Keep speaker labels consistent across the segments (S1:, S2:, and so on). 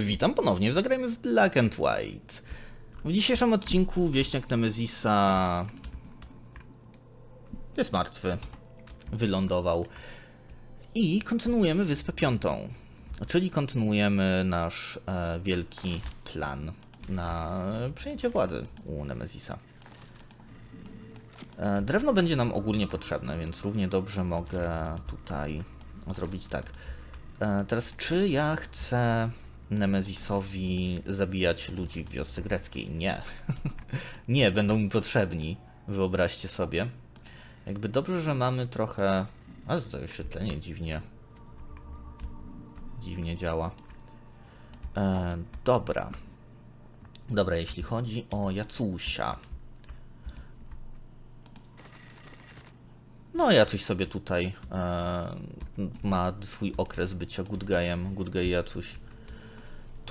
S1: Witam ponownie, zagrajmy w Black and White. W dzisiejszym odcinku wieśniak Nemezisa jest martwy. Wylądował. I kontynuujemy Wyspę Piątą. Czyli kontynuujemy nasz e, wielki plan na przejęcie władzy u Nemezisa. E, drewno będzie nam ogólnie potrzebne, więc równie dobrze mogę tutaj zrobić tak. E, teraz, czy ja chcę Nemezisowi zabijać ludzi w wiosce greckiej? Nie. nie, będą mi potrzebni. Wyobraźcie sobie. Jakby dobrze, że mamy trochę. Ale tutaj oświetlenie dziwnie. Dziwnie działa. E, dobra. Dobra, jeśli chodzi o Jacusia. No, Jacuś sobie tutaj e, ma swój okres bycia good guyem, good guy Jacuś.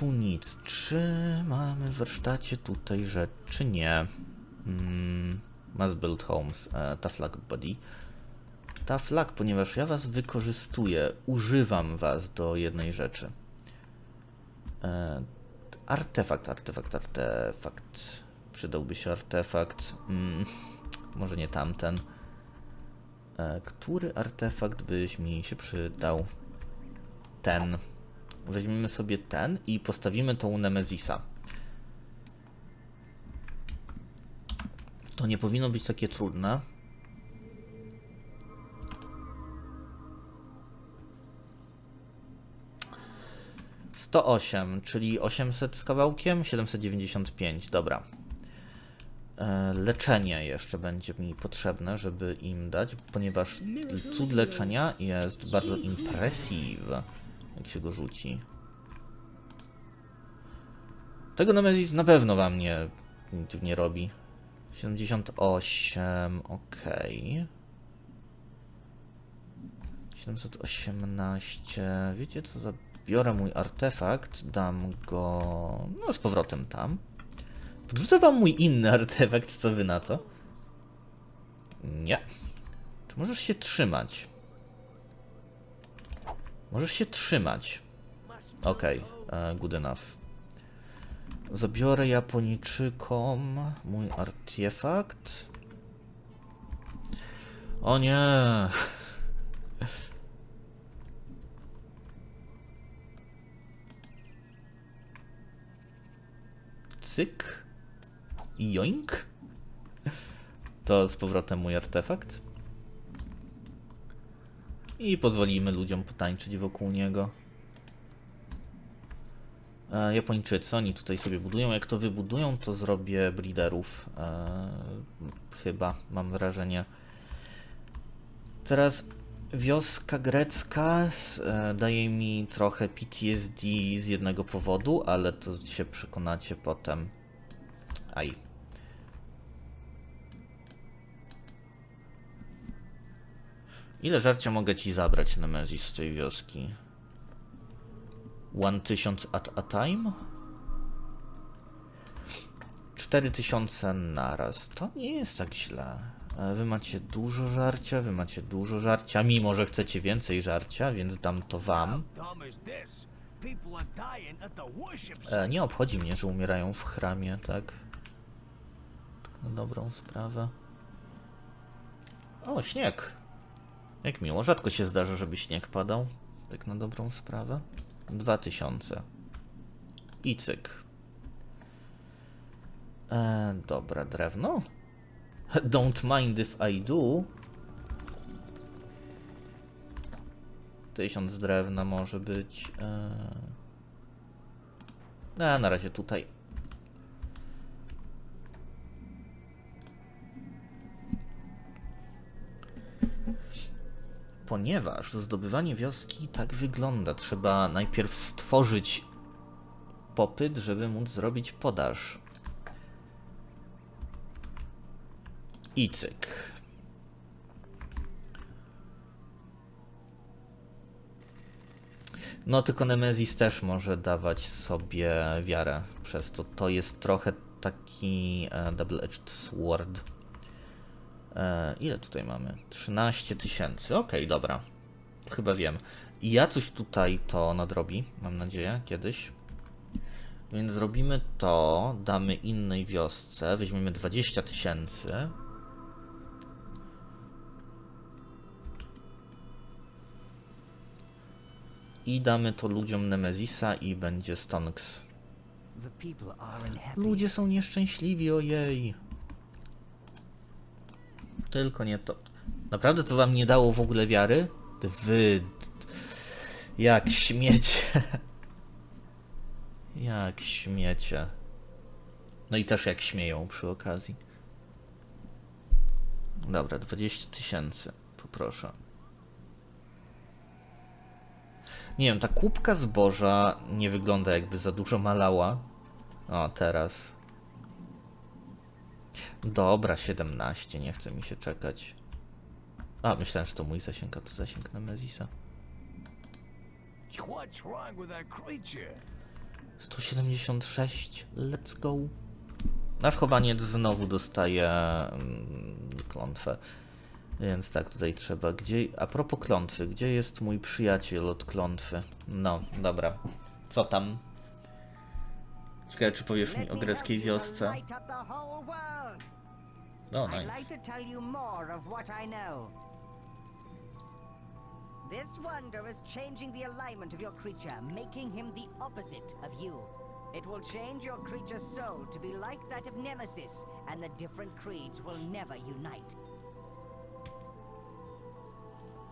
S1: Tu nic. Czy mamy w warsztacie tutaj rzeczy? Nie. Mm, must build homes. E, tough luck buddy. Tough luck, ponieważ ja was wykorzystuję, używam was do jednej rzeczy. E, artefakt, artefakt, artefakt. Przydałby się artefakt. Mm, może nie tamten. E, Który artefakt byś mi się przydał? Ten. Weźmiemy sobie ten i postawimy u Nemezisa. To nie powinno być takie trudne. Sto osiem, czyli 800 z kawałkiem, 795, dobra. E, Leczenie jeszcze będzie mi potrzebne, żeby im dać, ponieważ cud leczenia jest bardzo impressive, jak się go rzuci. Tego Nemesis na pewno wam nie, nie robi. 78, ok. 718, wiecie co, zabiorę mój artefakt, dam go, no z powrotem tam. Podrzucę wam mój inny artefakt, co wy na to? Nie. Czy możesz się trzymać? Możesz się trzymać. Okej, okay, good enough. Zabiorę Japończykom mój artefakt. O nie! Cyk. Joink. To z powrotem mój artefakt. I pozwolimy ludziom potańczyć wokół niego. E, Japończycy, oni tutaj sobie budują. Jak to wybudują, to zrobię breederów. E, chyba, mam wrażenie. Teraz wioska grecka e, daje mi trochę PTSD z jednego powodu, ale to się przekonacie potem. Aj. Ile żarcia mogę ci zabrać, Nemezis, z tej wioski? 1000 at a time? 4000 naraz. To nie jest tak źle. E, Wy macie dużo żarcia, wy macie dużo żarcia, mimo że chcecie więcej żarcia, więc dam to wam. E, nie obchodzi mnie, że umierają w chramie, tak? Tak na dobrą sprawę. O, śnieg. Jak miło, rzadko się zdarza, żeby śnieg padał. Tak na dobrą sprawę. 2000. I cyk. E, dobra, drewno. Don't mind if I do. Tysiąc drewna może być. E... A, na razie tutaj. Ponieważ zdobywanie wioski tak wygląda, trzeba najpierw stworzyć popyt, żeby móc zrobić podaż. I cyk. No, tylko Nemezis też może dawać sobie wiarę przez to. To jest trochę taki e, double-edged sword. E, ile tutaj mamy? 13 tysięcy. Okej, dobra. Chyba wiem. I ja coś tutaj to nadrobi, mam nadzieję, kiedyś. Więc zrobimy to, damy innej wiosce, weźmiemy 20 tysięcy. I damy to ludziom Nemezisa i będzie Stonks. Ludzie są nieszczęśliwi, ojej. Tylko nie to. Naprawdę to wam nie dało w ogóle wiary? Wy. Jak śmiecie. Jak śmiecie. No i też jak śmieją przy okazji. Dobra, 20 tysięcy. Poproszę. Nie wiem, ta kubka zboża nie wygląda jakby za dużo malała. O, teraz. Dobra, 17, nie chce mi się czekać. A, myślałem, że to mój zasięg, a to zasięg Nemezisa.
S2: What's wrong with that creature?
S1: 176, let's go. Nasz chowaniec znowu dostaje mm, klątwę. Więc tak, tutaj trzeba. Gdzie. A propos klątwy, gdzie jest mój przyjaciel od klątwy? No, dobra. Co tam? Ciekawe, czy powiesz mi o greckiej wiosce.
S3: Light up the whole world.
S1: O,
S3: I'd like to tell you more of what I know. This wonder is changing the alignment of your creature, making him the opposite of you. It will change your creature's soul to be like that of Nemesis, and the different creeds will never unite.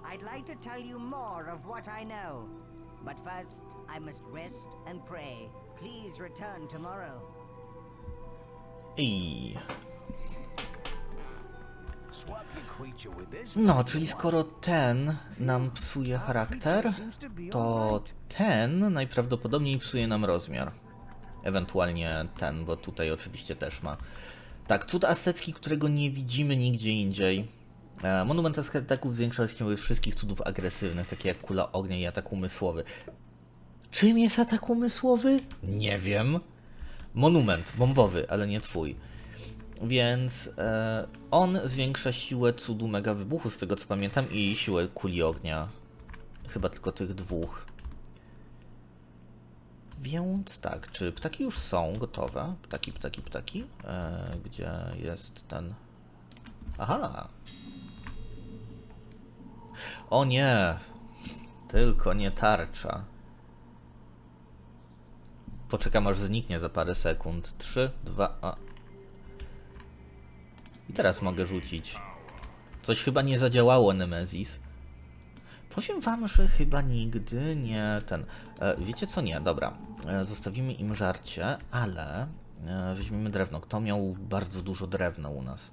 S3: I'd like to tell you more of what I know. But first, I must rest and pray. Please return tomorrow.
S1: I. No, czyli skoro ten nam psuje charakter, to ten najprawdopodobniej psuje nam rozmiar. Ewentualnie ten, bo tutaj oczywiście też ma. Tak, cud aztecki, którego nie widzimy nigdzie indziej. E, Monument azteków zwiększa wszystkich cudów agresywnych, takie jak kula ognia i atak umysłowy. Czym jest atak umysłowy? Nie wiem. Monument bombowy, ale nie twój. Więc e, on zwiększa siłę cudu mega wybuchu, z tego co pamiętam, i siłę kuli ognia. Chyba tylko tych dwóch. Więc tak, czy ptaki już są gotowe? Ptaki, ptaki, ptaki. E, gdzie jest ten. Aha! O nie! Tylko nie tarcza. Poczekam aż zniknie za parę sekund. 3, 2, a. I teraz mogę rzucić. Coś chyba nie zadziałało, Nemezis. Powiem wam, że chyba nigdy nie ten. E, wiecie co? Nie, dobra. E, zostawimy im żarcie, ale e, weźmiemy drewno. Kto miał bardzo dużo drewna u nas?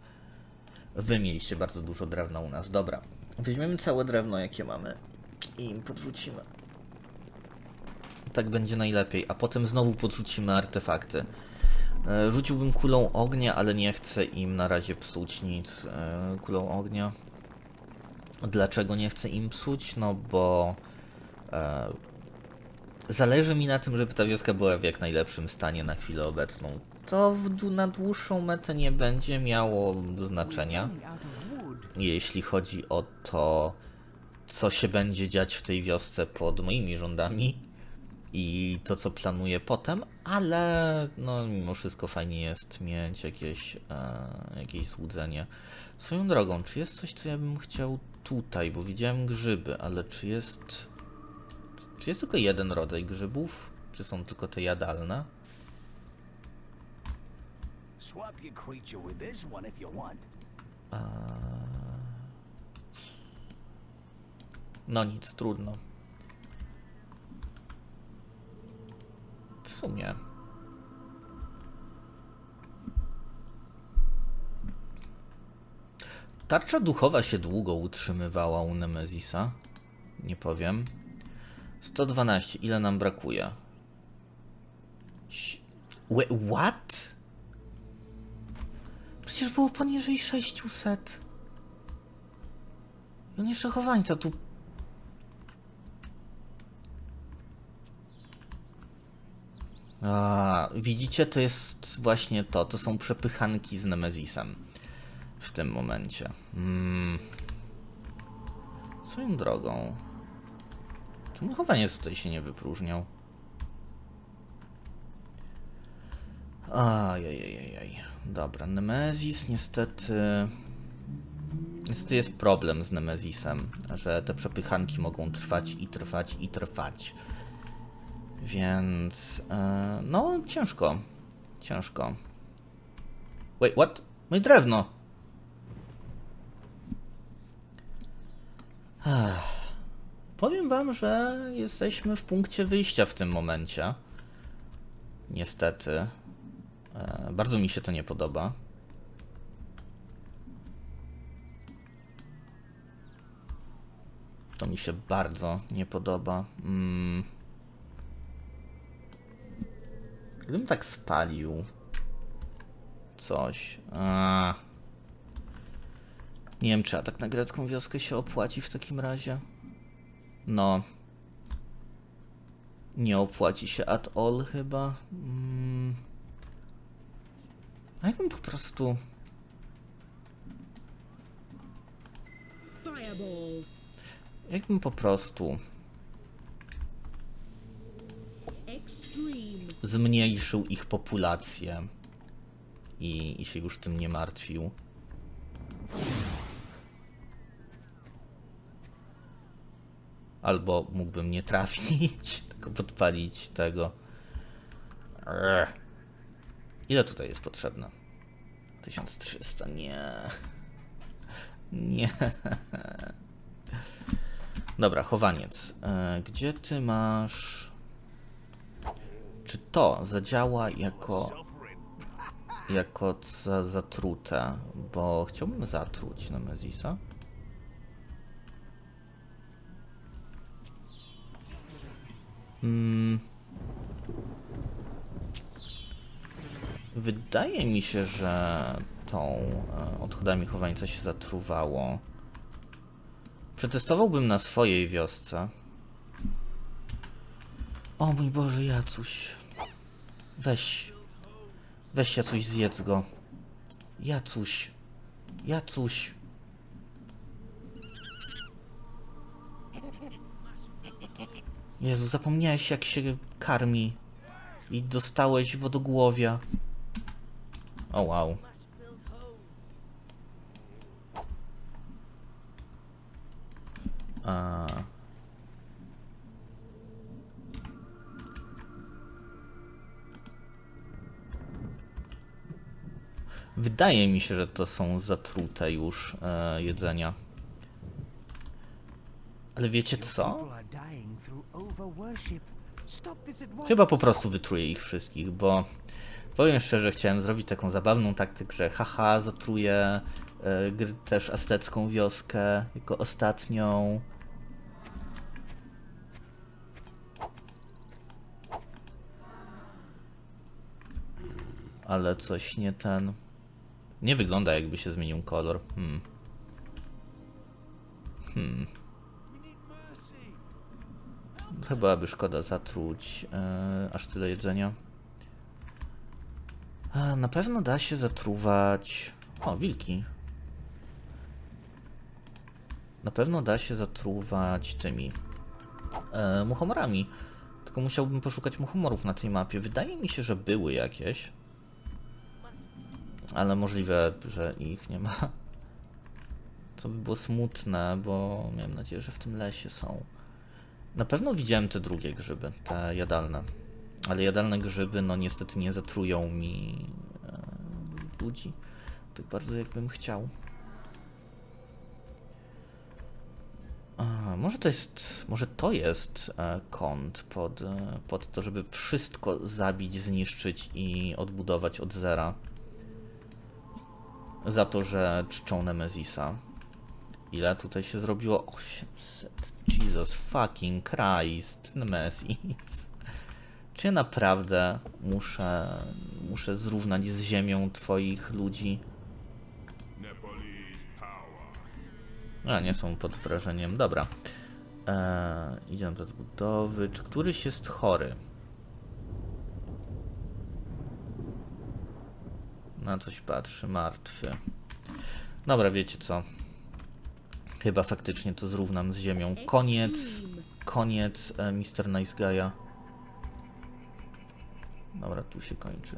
S1: Wy mieliście bardzo dużo drewna u nas. Dobra. Weźmiemy całe drewno, jakie mamy i im podrzucimy. Tak będzie najlepiej, a potem znowu podrzucimy artefakty. E, Rzuciłbym kulą ognia, ale nie chcę im na razie psuć nic e, kulą ognia. Dlaczego nie chcę im psuć? No bo e, zależy mi na tym, żeby ta wioska była w jak najlepszym stanie na chwilę obecną. To w, na dłuższą metę nie będzie miało znaczenia, jeśli chodzi o to, co się będzie dziać w tej wiosce pod moimi rządami i to, co planuję potem, ale no, mimo wszystko fajnie jest mieć jakieś, e, jakieś złudzenie. Swoją drogą, czy jest coś, co ja bym chciał tutaj, bo widziałem grzyby, ale czy jest. Czy jest tylko jeden rodzaj grzybów? Czy są tylko te jadalne?
S2: Swap your creature with this one if you want.
S1: No nic, trudno. W sumie. Tarcza duchowa się długo utrzymywała u Nemezisa. Nie powiem. 112. Ile nam brakuje? What? Przecież było poniżej 600. I on jeszcze chowańca tu A, widzicie, to jest właśnie to. To są przepychanki z Nemezisem w tym momencie. Mm. Swoją drogą. Czemu chowaniec tutaj się nie wypróżniał? Ajajajajaj. Dobra, Nemezis niestety... Niestety jest problem z Nemezisem, że te przepychanki mogą trwać i trwać i trwać. Więc... E, no, ciężko. Ciężko. Wait, what? Moje drewno! Ach. Powiem wam, że jesteśmy w punkcie wyjścia w tym momencie. Niestety. E, bardzo mi się to nie podoba. To mi się bardzo nie podoba. Mm. Gdybym tak spalił coś. A. Nie wiem, czy atak na grecką wioskę się opłaci w takim razie. No. Nie opłaci się at all chyba. Mm. A jakbym po prostu.
S4: Fireball.
S1: Jakbym po prostu
S4: Extreme.
S1: Zmniejszył ich populację i, i się już tym nie martwił. Albo mógłbym nie trafić, tylko podpalić tego. Ile tutaj jest potrzebne? 1300, nie. Nie. Dobra, chowaniec. E, Gdzie ty masz... Czy to zadziała jako, jako za, zatrute? Bo chciałbym zatruć Nemezisa. Mm. Wydaje mi się, że tą e, odchodami chowańca się zatruwało. Przetestowałbym na swojej wiosce. O mój Boże, Jacuś. Weź. Weź Jacuś, zjedz go. Jacuś. Jacuś. Jezu, zapomniałeś jak się karmi. I dostałeś wodogłowia. O wow. Wydaje mi się, że to są zatrute już e, jedzenia. Ale wiecie co? Chyba po prostu wytruję ich wszystkich, bo powiem szczerze, chciałem zrobić taką zabawną taktykę, że haha, zatruję gr- też aztecką wioskę jako ostatnią. Ale coś nie ten. Nie wygląda jakby się zmienił kolor. Hmm. Hmm. Chyba by szkoda zatruć e, aż tyle jedzenia. A, na pewno da się zatruwać. O, wilki. Na pewno da się zatruwać tymi e, muchomorami. Tylko musiałbym poszukać muchomorów na tej mapie. Wydaje mi się, że były jakieś. Ale możliwe, że ich nie ma. Co by było smutne, bo miałem nadzieję, że w tym lesie są. Na pewno widziałem te drugie grzyby, te jadalne. Ale jadalne grzyby, no niestety nie zatrują mi e, ludzi tak bardzo, jakbym chciał. A, może to jest, może to jest e, kąt pod, e, pod to, żeby wszystko zabić, zniszczyć i odbudować od zera. Za to, że czczą Nemezisa. Ile tutaj się zrobiło? 800. Jesus fucking Christ. Nemesis. Czy ja naprawdę muszę, muszę zrównać z ziemią twoich ludzi? A, nie są pod wrażeniem. Dobra. Eee, idziemy do budowy. Czy któryś jest chory? Na coś patrzy, martwy. Dobra, wiecie co? Chyba faktycznie to zrównam z ziemią. Koniec. Koniec e, Mr. Nice Guy'a. Dobra, tu się kończy.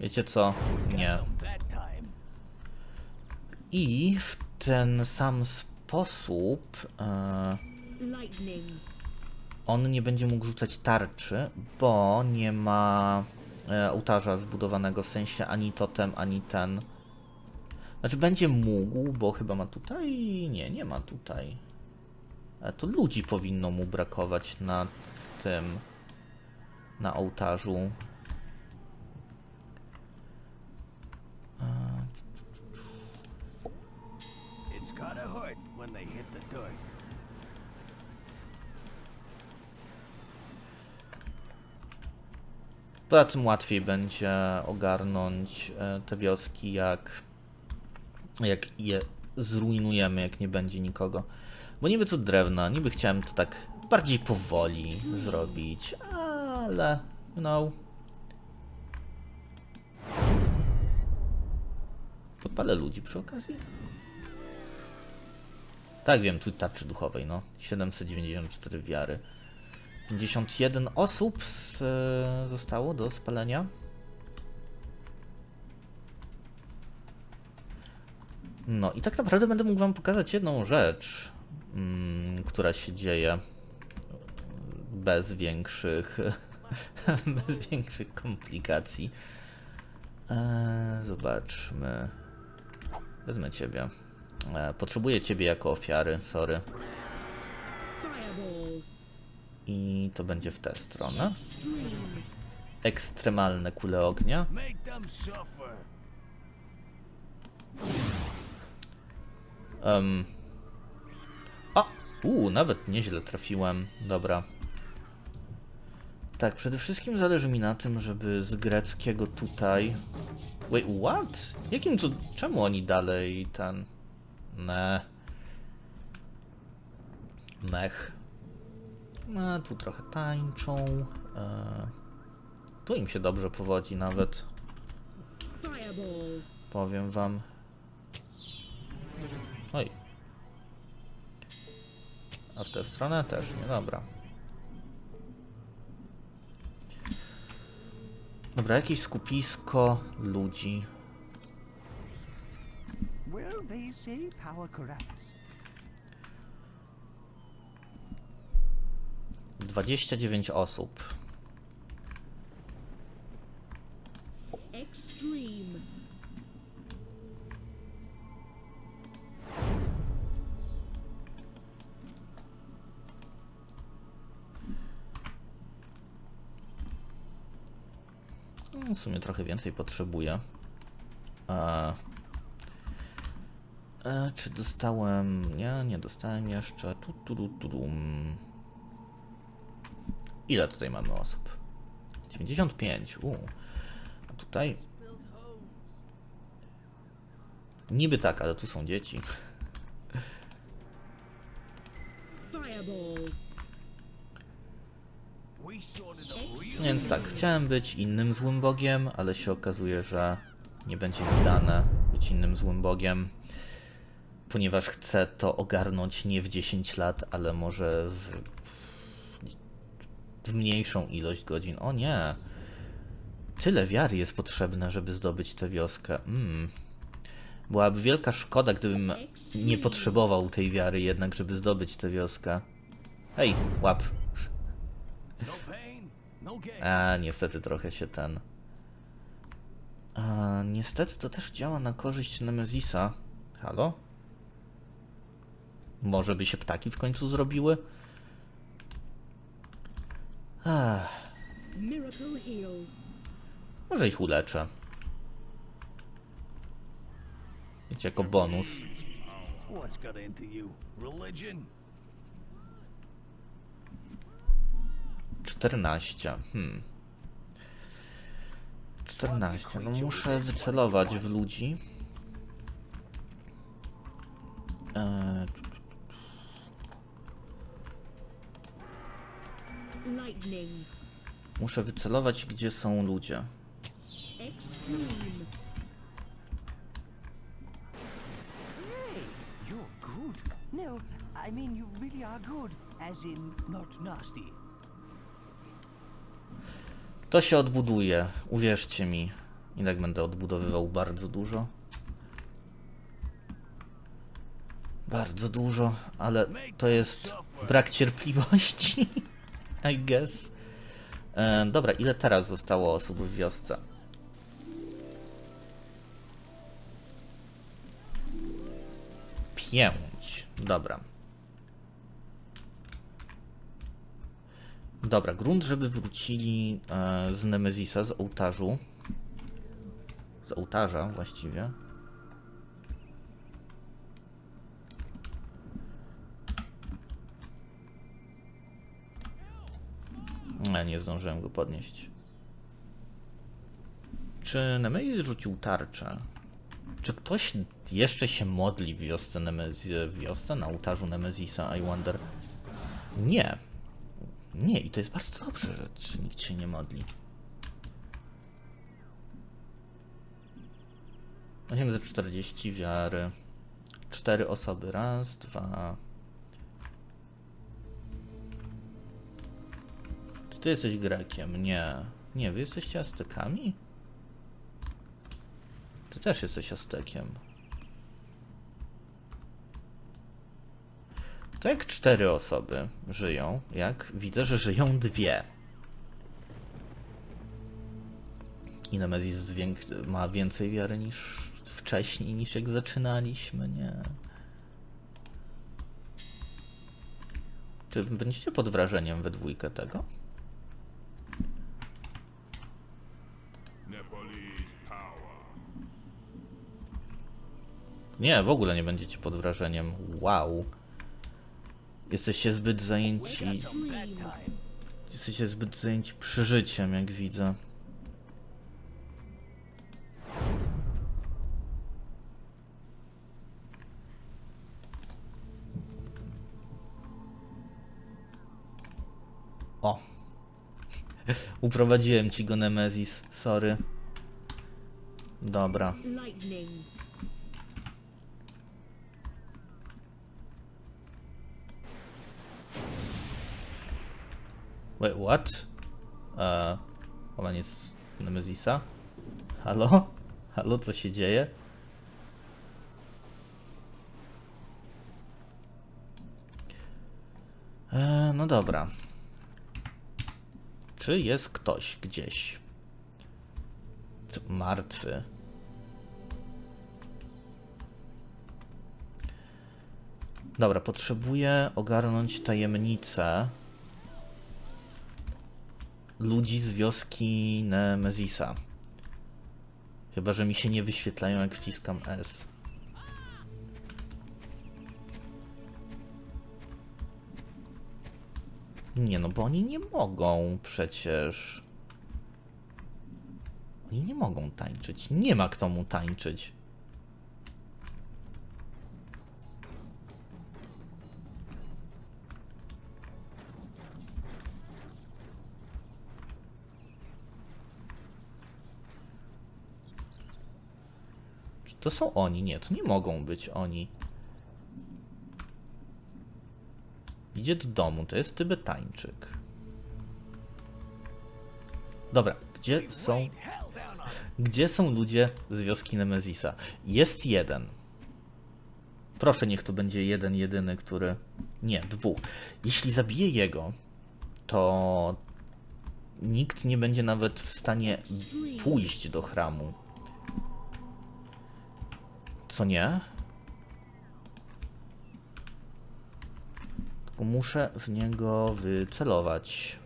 S1: Wiecie co? Nie. I w ten sam sposób e, on nie będzie mógł rzucać tarczy, bo nie ma ołtarza zbudowanego, w sensie ani totem, ani ten. Znaczy będzie mógł, bo chyba ma tutaj. Nie, nie ma tutaj. E, to ludzi powinno mu brakować na tym. Na ołtarzu. Poza tym łatwiej będzie ogarnąć e, te wioski, jak, jak je zrujnujemy, jak nie będzie nikogo. Bo niby co drewna, niby chciałem to tak bardziej powoli zrobić, ale know. Podpalę ludzi przy okazji. Tak wiem, tu tarczy duchowej, no. 794 wiary. 51 osób z, e, zostało do spalenia. No i tak naprawdę będę mógł wam pokazać jedną rzecz, mm, która się dzieje bez większych bez większych komplikacji. E, zobaczmy. Wezmę ciebie. E, potrzebuję ciebie jako ofiary, sorry. I to będzie w tę stronę. Ekstremalne kule ognia. Um. A! Uuu, nawet nieźle trafiłem. Dobra. Tak, przede wszystkim zależy mi na tym, żeby z greckiego tutaj... Wait, what? Jakim cu... Czemu oni dalej ten... Ne. Mech. No, tu trochę tańczą. E... Tu im się dobrze powodzi nawet. Powiem wam. Oj. A w tę stronę też nie, dobra. Dobra, jakieś skupisko ludzi.
S2: Well, they power corrupts.
S1: 29 osób.
S4: Extreme.
S1: No, W sumie trochę więcej potrzebuję. E, e, czy dostałem. Nie, nie dostałem jeszcze. Tu, tu, tu, tu. Ile tutaj mamy osób? 95. U. A tutaj. Niby tak, ale tu są dzieci. Więc tak, chciałem być innym złym bogiem, ale się okazuje, że nie będzie mi dane być innym złym bogiem, ponieważ chcę to ogarnąć nie w 10 lat, ale może w, w mniejszą ilość godzin. O nie! Tyle wiary jest potrzebne, żeby zdobyć tę wioskę. Mm. Byłaby wielka szkoda, gdybym nie potrzebował tej wiary jednak, żeby zdobyć tę wioskę. Hej, łap. A, niestety trochę się ten. A, niestety to też działa na korzyść Nemezisa. Halo? Może by się ptaki w końcu zrobiły?
S4: Heal.
S1: może ich uleczę. Wiecie, jako bonus. 14. Hmm. 14. No muszę wycelować w ludzi. Eee,
S4: Lightning.
S1: Muszę wycelować, gdzie są ludzie.
S2: No.
S1: To się odbuduje, uwierzcie mi. I tak będę odbudowywał bardzo dużo. Bardzo dużo, ale to jest brak cierpliwości. I guess. E, dobra, ile teraz zostało osób w wiosce? Pięć. Dobra. Dobra, grunt, żeby wrócili e, z Nemezisa, z ołtarzu. Z ołtarza właściwie. Nie, nie zdążyłem go podnieść. Czy Nemezis rzucił tarczę? Czy ktoś jeszcze się modli w wiosce, Nemezi wiosce na ołtarzu Nemezisa, I wonder? Nie. Nie, i to jest bardzo dobrze, że, nikt się nie modli. 840 wiary. Cztery osoby. Raz, dwa. Ty jesteś Grekiem? Nie. Nie, wy jesteście Aztekami? Ty też jesteś Aztekiem. To jak cztery osoby żyją, jak widzę, że żyją dwie. I Nemezis ma więcej wiary niż wcześniej, niż jak zaczynaliśmy, nie? Czy będziecie pod wrażeniem we dwójkę tego? Nie, w ogóle nie będziecie pod wrażeniem. Wow. Jesteście zbyt zajęci. Jesteście zbyt zajęci przeżyciem, jak widzę. O. Uprowadziłem ci go Nemezis, sorry. Dobra. Wait, what? Eee, ona nie jest Nemezisa? Halo? Halo, co się dzieje? Eee, no dobra. Czy jest ktoś gdzieś? Martwy? Dobra, potrzebuję ogarnąć tajemnicę ludzi z wioski Nemezisa. Chyba, że mi się nie wyświetlają, jak wciskam S. Nie no, bo oni nie mogą przecież. Oni nie mogą tańczyć. Nie ma kto mu tańczyć. To są oni? Nie, to nie mogą być oni. Idzie do domu, to jest Tybetańczyk. Dobra, gdzie są... Gdzie są ludzie z wioski Nemezisa? Jest jeden. Proszę, niech to będzie jeden, jedyny, który... Nie, dwóch. Jeśli zabiję jego, to nikt nie będzie nawet w stanie pójść do chramu. Co nie? Tylko muszę w niego wycelować.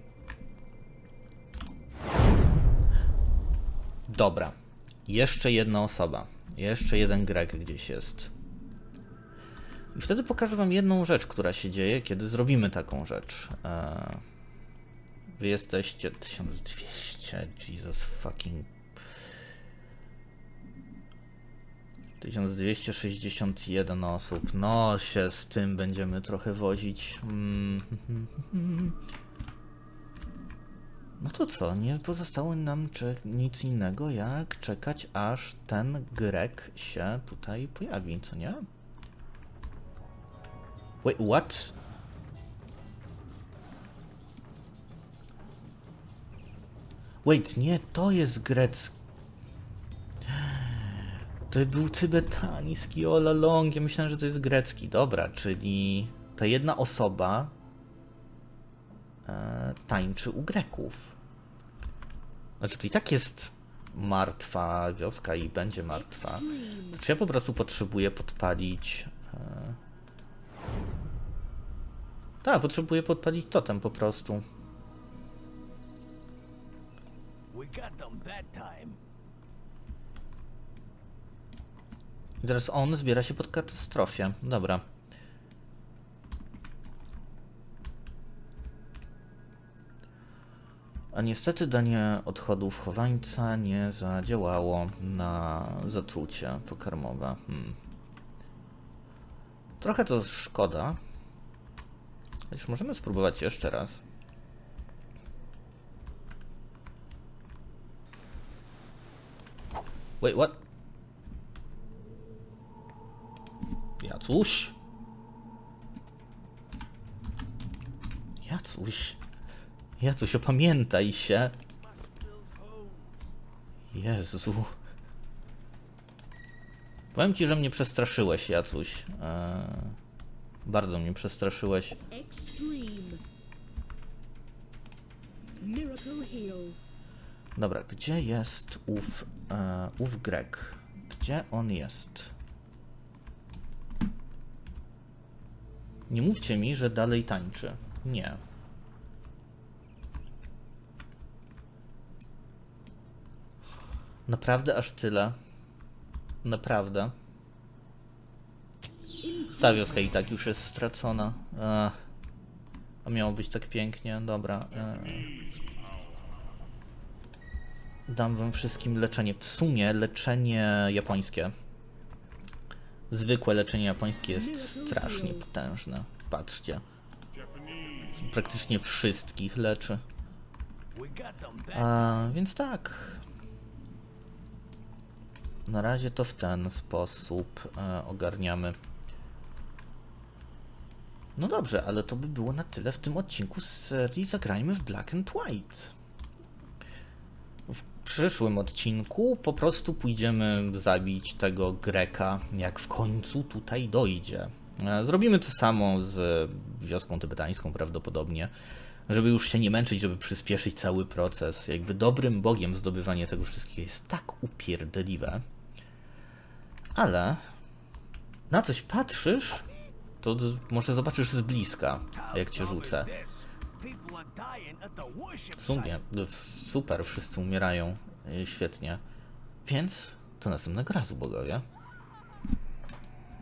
S1: Dobra. Jeszcze jedna osoba. Jeszcze jeden Grek gdzieś jest. I wtedy pokażę wam jedną rzecz, która się dzieje, kiedy zrobimy taką rzecz. Eee, Wy jesteście 1200. Jesus fucking 1261 osób. No, się z tym będziemy trochę wozić. Mm. No to co? Nie pozostało nam nic innego, jak czekać, aż ten Grek się tutaj pojawi, co nie? Wait, what? Wait, nie, to jest grecki. To był tybetański all along. Ja myślałem, że to jest grecki. Dobra, czyli ta jedna osoba e, tańczy u Greków. Znaczy, to i tak jest martwa wioska i będzie martwa. To czy ja po prostu potrzebuję podpalić. E... Tak, potrzebuję podpalić totem po prostu.
S5: We got them that time.
S1: I teraz on zbiera się pod katastrofię. Dobra. A niestety danie odchodów chowańca nie zadziałało na zatrucie pokarmowe. Hmm. Trochę to szkoda. Chociaż możemy spróbować jeszcze raz. Wait, what? Jacuś? Jacuś? Jacuś, opamiętaj się. Jezu. Powiem ci, że mnie przestraszyłeś, Jacuś. Eee, bardzo mnie przestraszyłeś. Dobra, gdzie jest ów, e, ów Grek? Gdzie on jest? Nie mówcie mi, że dalej tańczy. Nie. Naprawdę aż tyle? Naprawdę? Ta wioska i tak już jest stracona. Ech. A miało być tak pięknie, dobra. Ech. Dam wam wszystkim leczenie. W sumie leczenie japońskie. Zwykłe leczenie japońskie jest strasznie potężne. Patrzcie. Praktycznie wszystkich leczy. A, więc tak. Na razie to w ten sposób e, ogarniamy. No dobrze, ale to by było na tyle w tym odcinku z serii Zagrajmy w Black and White. Przyszłym odcinku po prostu pójdziemy zabić tego Greka, jak w końcu tutaj dojdzie. E, Zrobimy to samo z wioską tybetańską prawdopodobnie, żeby już się nie męczyć, żeby przyspieszyć cały proces. Jakby dobrym bogiem zdobywanie tego wszystkiego jest tak upierdliwe. Ale na coś patrzysz, to może zobaczysz z bliska, jak cię rzucę. Sumie, super, wszyscy umierają. Y, świetnie. Więc do następnego razu, bogowie.